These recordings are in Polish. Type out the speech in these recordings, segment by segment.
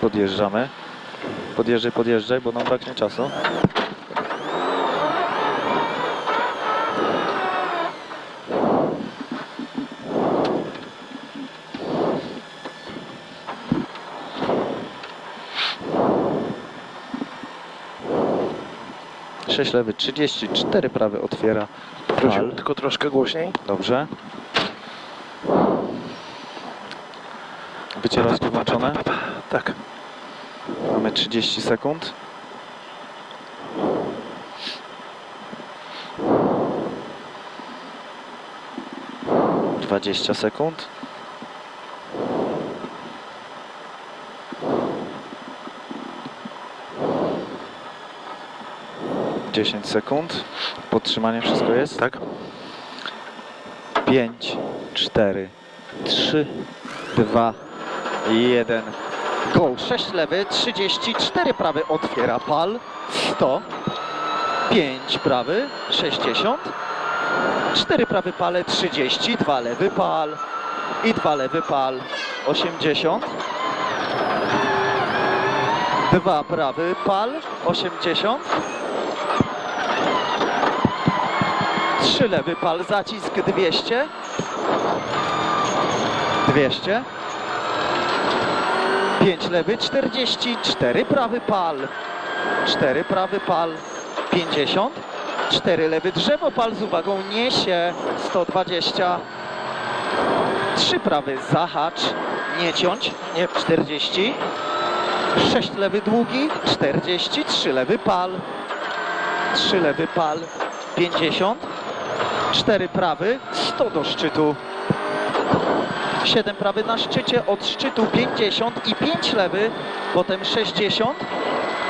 Podjeżdżamy. Podjeżdżaj, podjeżdżaj, bo nam braknie czasu. Sześć lewy, 34 prawy otwiera. Prosił, tylko troszkę głośniej. Dobrze. Wycieraczki włączone. Tak. Mamy 30 sekund. Dwadzieścia sekund. Dziesięć sekund. Podtrzymanie wszystko jest? Tak. 5, 4, 3, 2, 1. Go. 6 lewy, 34 prawy, otwiera pal, 100, 5 prawy, 60, 4 prawy pale, 30, 2 lewy pal. I 2 lewy pal, 80, 2 prawy pal, 80, 3 lewy pal, zacisk 200, 200, 5 lewy, 40, 4 prawy pal, 4 prawy pal, 50, 4 lewy drzewo pal z uwagą niesie, 120, 3 prawy zahacz, nie ciąć, nie 40, 6 lewy długi, 40, 3 lewy pal, 3 lewy pal, 50, 4 prawy, 100 do szczytu. 7 prawy na szczycie, od szczytu 50 i 5 lewy, potem 60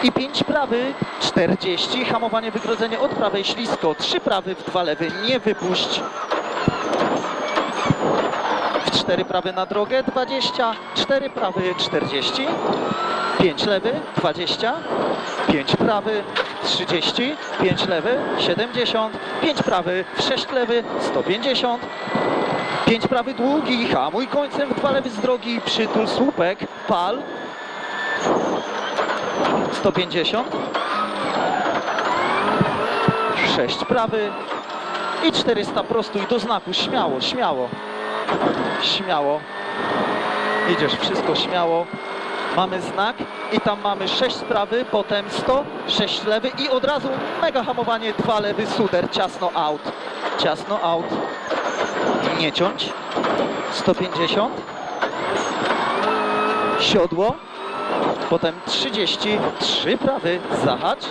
i 5 prawy, 40, hamowanie, wygrodzenie od prawej, ślisko, 3 prawy w 2 lewy, nie wypuść. W 4 prawy na drogę, 20, 4 prawy, 40, 5 lewy, 20, 5 prawy, 30, 5 lewy, 70, 5 prawy, 6 lewy, 150, 5 prawy długi, hamuj końcem, 2 lewy z drogi, przytul słupek, pal, 150, 6 prawy i 400 prostuj do znaku, śmiało, śmiało, śmiało, idziesz wszystko śmiało, mamy znak i tam mamy 6 prawy, potem 100, 6 lewy i od razu mega hamowanie, 2 lewy, suder, ciasno out, ciasno out, nie ciąć, 150, siodło, potem 30, 3 prawy, zahacz,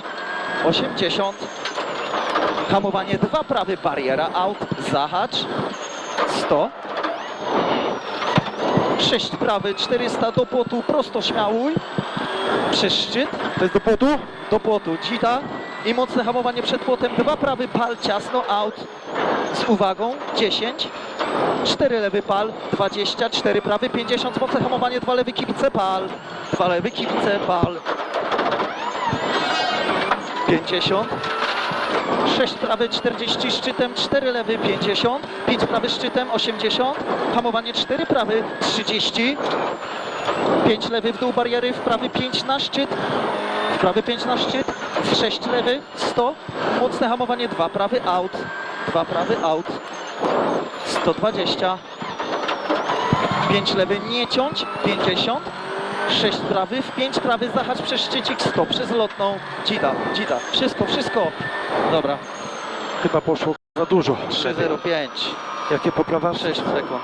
80, hamowanie. 2 prawy, bariera. Out, zahacz, 100, 6 prawy, 400 do płotu, prosto śmiałuj, przez szczyt, To jest do płotu? do płotu, dzita i mocne hamowanie przed płotem, 2 prawy, pal, ciasno, out, z uwagą, 10, 4 lewy pal, 20, 4 prawy, 50, mocne hamowanie, 2 lewy kibice, pal, 2 lewy kibice, pal, 50, 6 prawy, 40 szczytem, 4 lewy, 50, 5 prawy szczytem, 80, hamowanie 4 prawy, 30, 5 lewy w dół bariery, w prawy 5 na szczyt, w prawy 5 na szczyt, 6 lewy, 100, mocne hamowanie, 2 prawy, out, 2 prawy, out, 120, 5 lewy, nie ciąć, 50, 6 prawy, w 5 prawy, zahacz przez szczycik, 100 przez lotną, dzida, dzida, wszystko, wszystko, dobra, Chyba poszło za dużo. 305, Jakie poprawa? 6 sekund,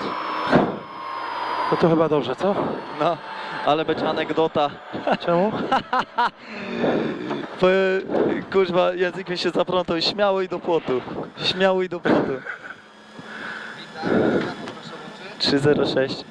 No to chyba dobrze, co? no, ale będzie anegdota, Czemu? Bo, Kuźwa, język mi się zaplątał śmiało i do płotu. Śmiało i do płotu. 306.